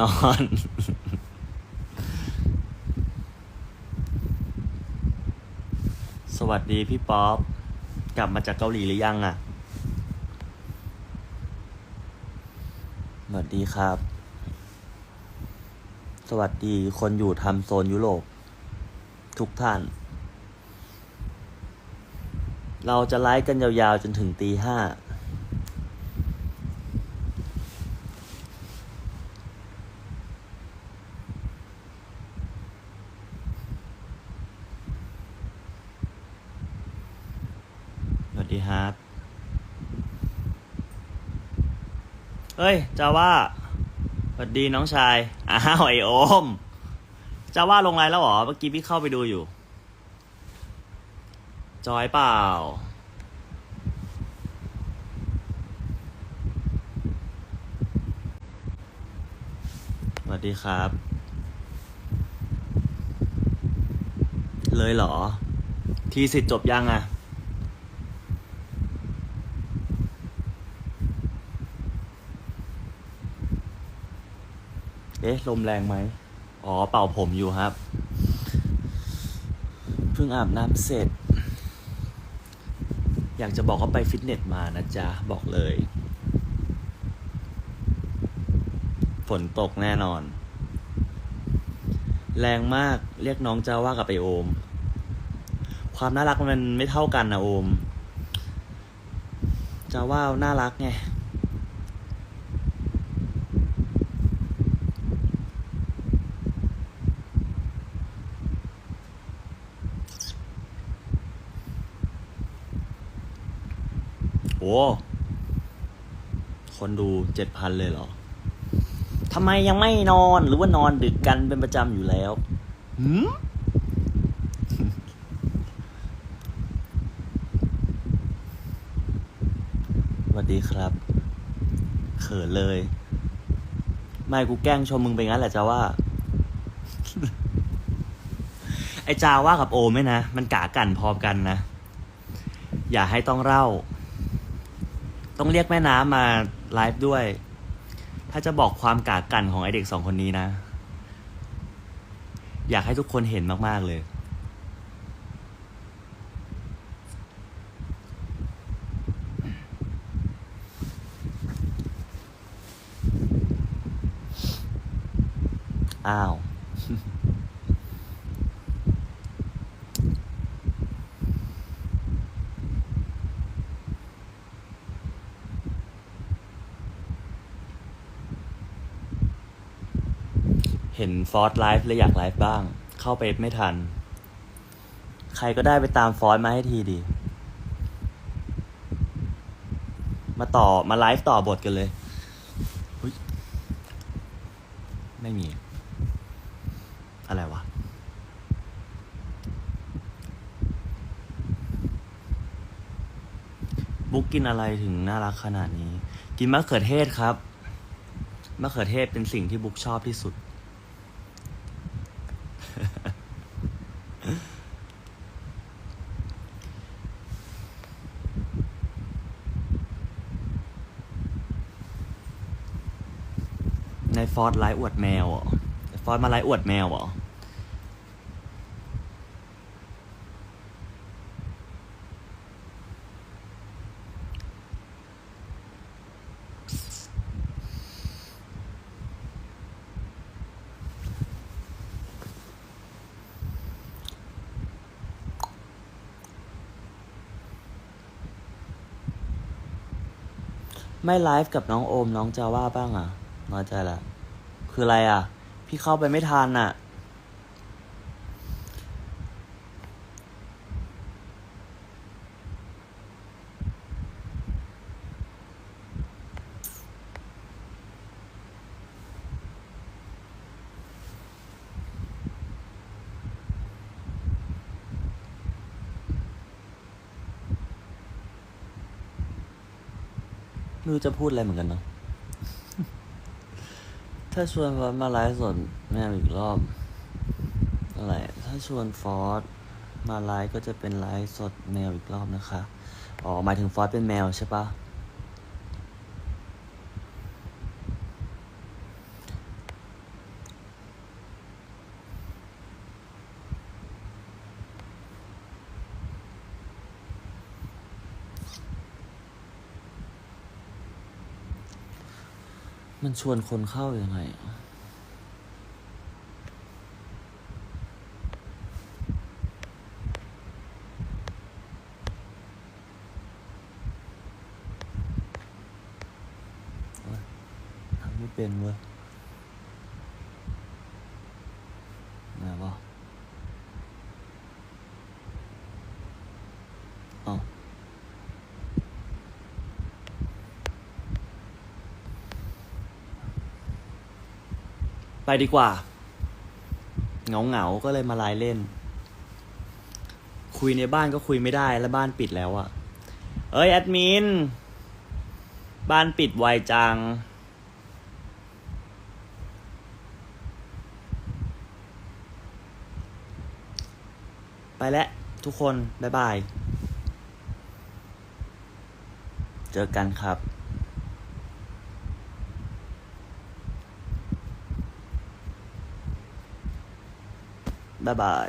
นอน สวัสดีพี่ป๊อป กลับมาจากเกาหลีหรือยังอะ่ะ สวัสดีครับ สวัสดีคนอยู่ทำโซนยุโรป ทุกท่าน เราจะไลฟ์กันยาวๆจนถึงตีห้า ดีครับเฮ้ยจาว่าสวัสดีน้องชาย อ้าวไอโอมจาว่าลงไลน์แล้วหรอ เมื่อกี้พี่เข้าไปดูอยู่ จอยเปล่า สวัสดีครับ เลยเหรอ ทีสิทธิ์จบยังอะ เอ๊ะลมแรงไหม อ๋อ เป่าผมอยู่ครับ เพิ่งอาบน้ำเสร็จ อยากจะบอกว่าไปฟิตเนสมานะจ๊ะ บอกเลย ฝนตกแน่นอน แรงมากเรียกน้องจ้าว่ากับไปโอม ความน่ารักมันไม่เท่ากันนะโอมจาว่าน่ารักไง โอ้คนดูเจ็ดพันเลยเหรอทำไมยังไม่นอนหรือว่านอนดึกกันเป็นประจำอยู่แล้วหืมสวัสดีครับ เขินเลย ไม่กูแกล้งชมมึงไปงั้นแหละจ้าว่า ไอจาว่ากับโอมไหมนะ มันกากันพอกันนะ อย่าให้ต้องเล่า ต้องเรียกแม่น้ำมาไลฟ์ด้วย ถ้าจะบอกความกากันของไอเด็กสองคนนี้นะ อยากให้ทุกคนเห็นมาก ๆ เลย อ้าว เห็นฟอสไลฟ์เลยอยากไลฟ์บ้าง เข้าไปไม่ทัน ใครก็ได้ไปตามฟอสมาให้ทีดี มาต่อมาไลฟ์ต่อบทกันเลย ไม่มี อะไรวะบุ๊กกินอะไรถึงน่ารักขนาดนี้ กินมะเขือเทศครับ มะเขือเทศเป็นสิ่งที่บุ๊กชอบที่สุด ในฟอร์ดไลฟ์อวดแมวเหรอฟอร์ดมาไลฟ์อวดแมวเหรอไม่ไลฟ์กับน้องโอมน้องจาว่าบ้างอะน้อยใจละ คืออะไรอะ พี่เข้าไปไม่ทันอะ ไม่รู้จะพูดอะไรเหมือนกันเนาะ ถ้าชวนฟอสมาไลฟ์สดแมวอีกรอบอะไรถ้าชวนฟอสมาไลฟ์ก็จะเป็นไลฟ์สดแมวอีกรอบนะคะ อ๋อ หมายถึงฟอสเป็นแมวใช่ปะ มันชวนคนเข้ายังไงทำไม่เป็นเว้ยไหนวะอ๋อ ไปดีกว่าเหงาเหงาๆก็เลยมาไลน์เล่น คุยในบ้านก็คุยไม่ได้แล้วบ้านปิดแล้วอะเอ้ยแอดมิน บ้านปิดไวจัง ไปแล้วทุกคน บ๊ายบาย เจอกันครับ บ๊ายบาย